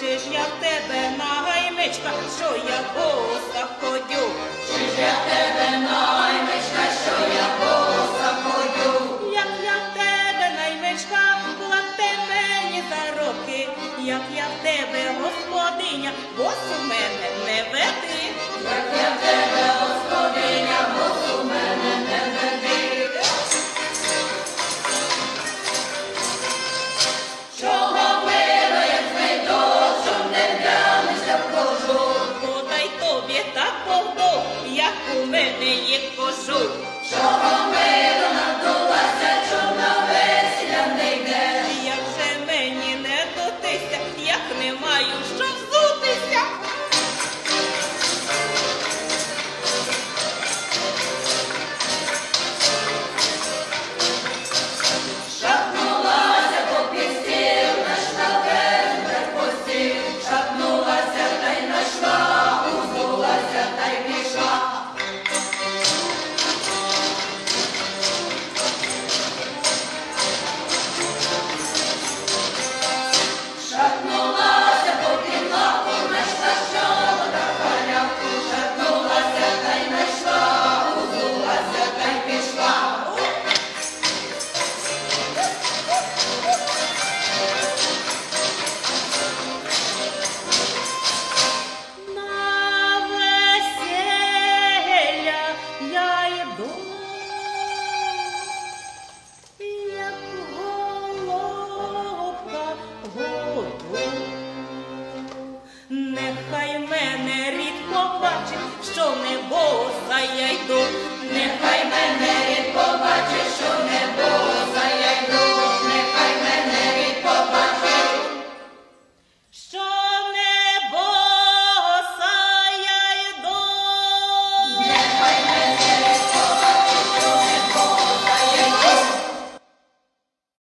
чи ж я в тебе наймичка, що я боса ходю, чи ж я в тебе наймичка, що я боса ходю, як я в тебе наймичка, плати мені за роки, як я в тебе господиня, бос у мене не веде.